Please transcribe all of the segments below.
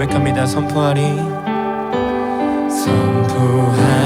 고백합니다. 선포하리 선포하리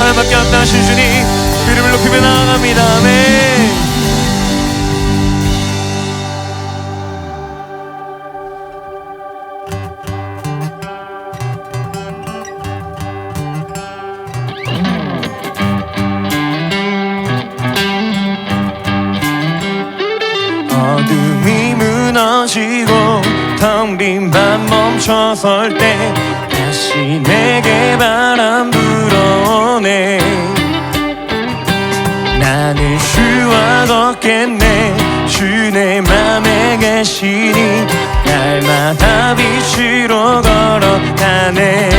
찬양밖에 없다 하신 주님 이름을 높이며 나아갑니다. 아멘. 어둠이 무너지고 텅빈 밤 멈춰설 때 다시 내게 바람 불어 오네 나는 주와 걷겠네 주 내 맘에 계시니 날마다 빛으로 걸어가네!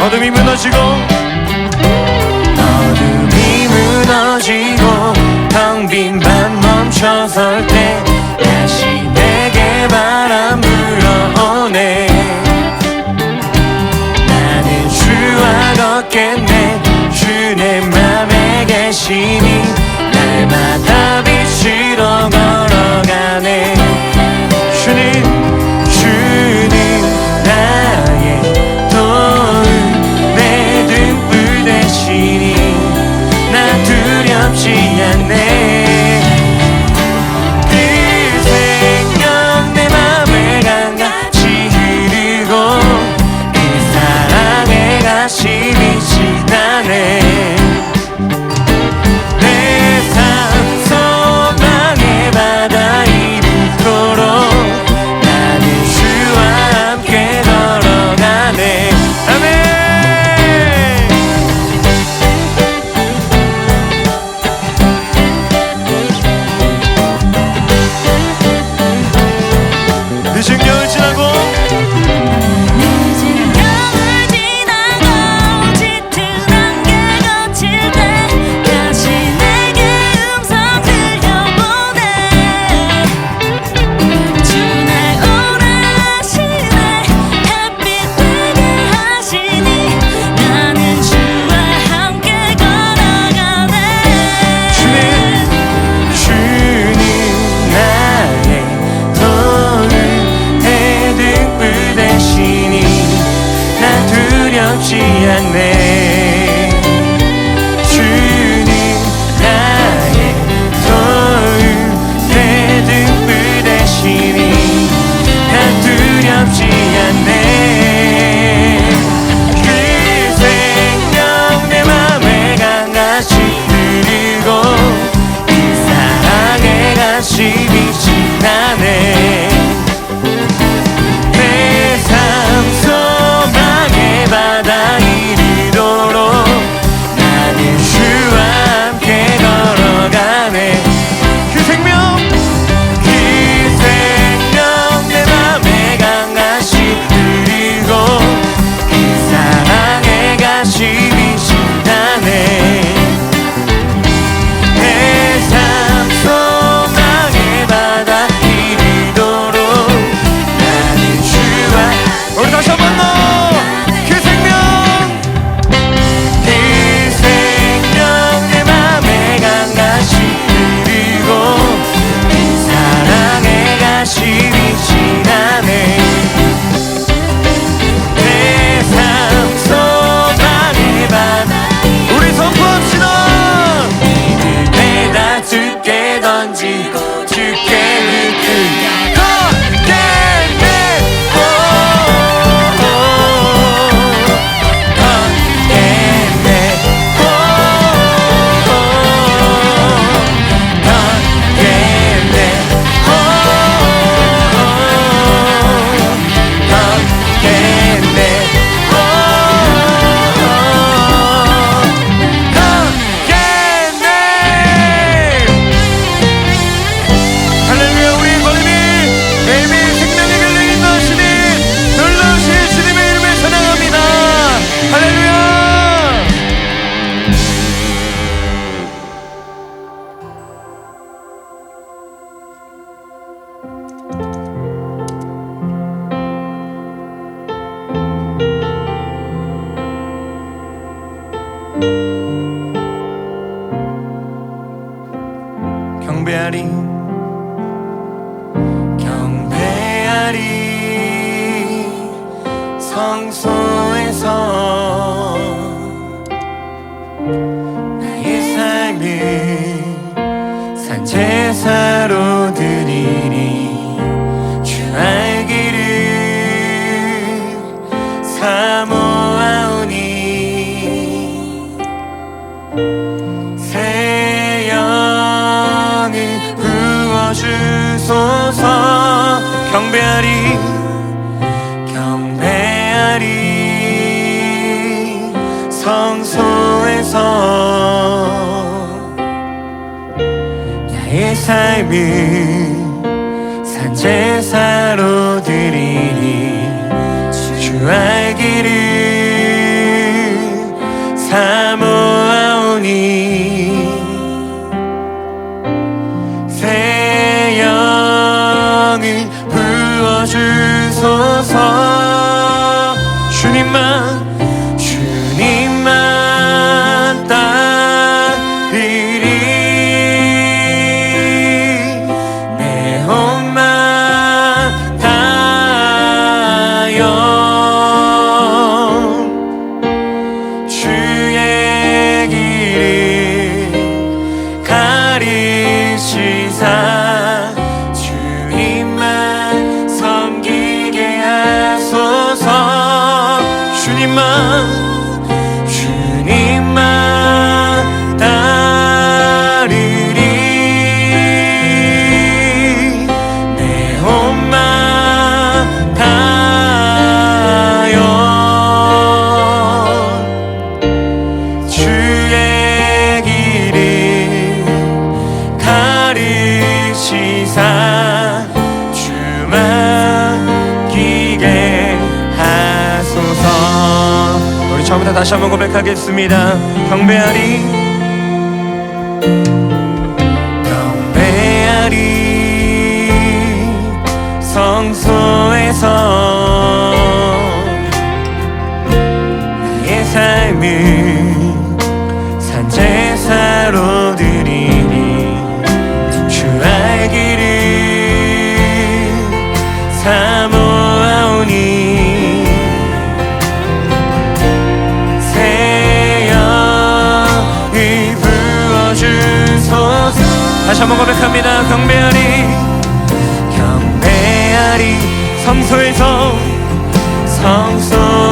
어둠이 무너지고 멈춰설 때 이 20년을 지나고 사모하오니 새 영을 부어주소서. 경배하리 경배하리. 성소에서 나의 삶을 산제사로 드리니 주알 사모 가르치사 주만 기게 하소서. 우리 처음부터 다시 한번 고백하겠습니다. 경배하리. 경배하리. 성소에서 나의 삶을 사모하오니 새 영을 부어주소서 다시 한번 고백합니다. 경배하리 경배하리. 성소에서 성소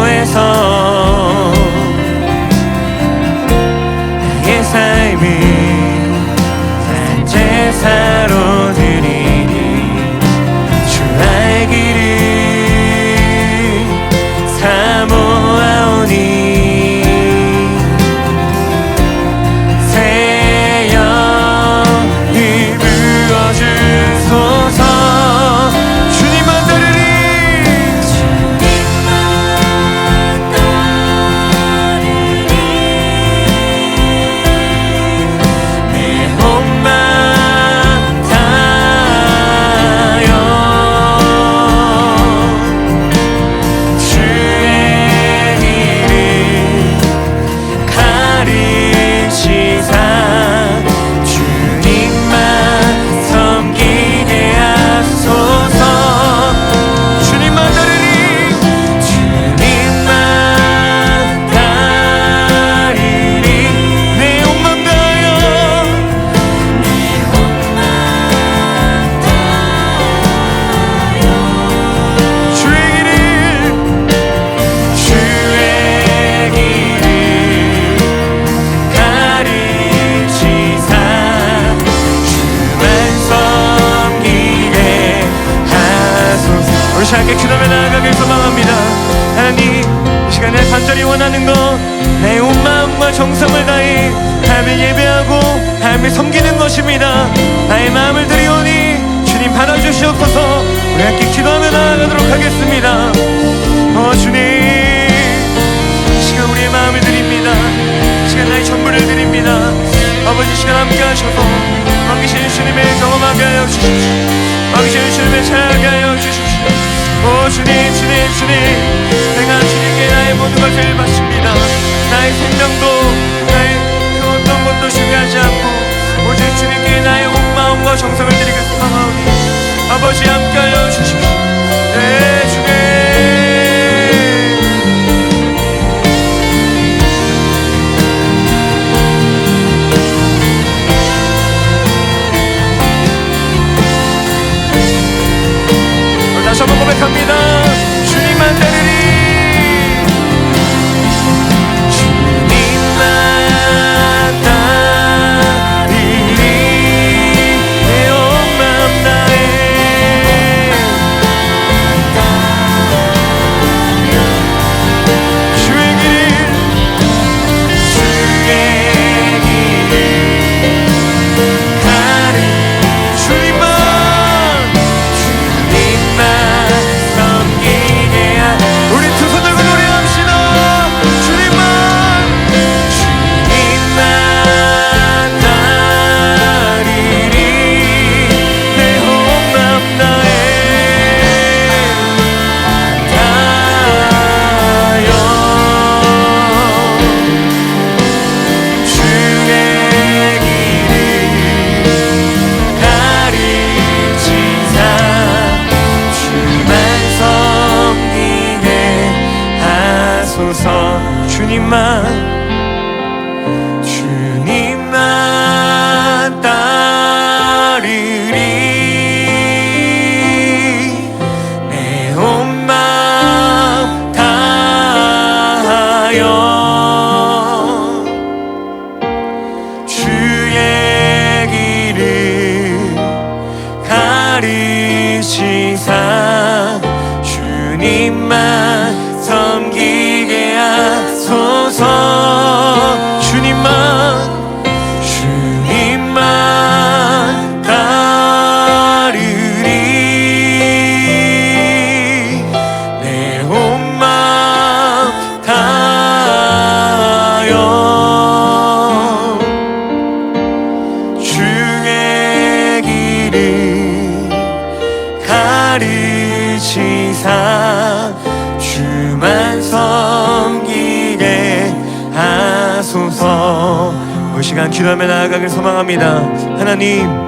함께 기도하며 나아가길 소망합니다. 하나님 이 시간에 간절히 원하는 것내 온 마음과 정성을 다해 하나님을 예배하고 하나님을 섬기는 것입니다. 나의 마음을 드리오니 주님 받아주시옵소서. 우리 함께 기도하며 나아가도록 하겠습니다. 어 주님 이 시간 우리의 마음을 드립니다. 이 시간 나의 전부를 드립니다. 아버지 이 시간 함께 하셔서 왕기신 주님의 경험하게 하여 주십시오 주님 주님 주님. 내가 주님께 나의 모든 것을 바칩니다. 나의 생명도 나의 그 어떤 것도 중요하지 않고 오직 주님께 나의 온 마음과 정성을 드리겠사오니 아버지 함께하여 다시 한번 고백합니다. 주님만 되리리. time 하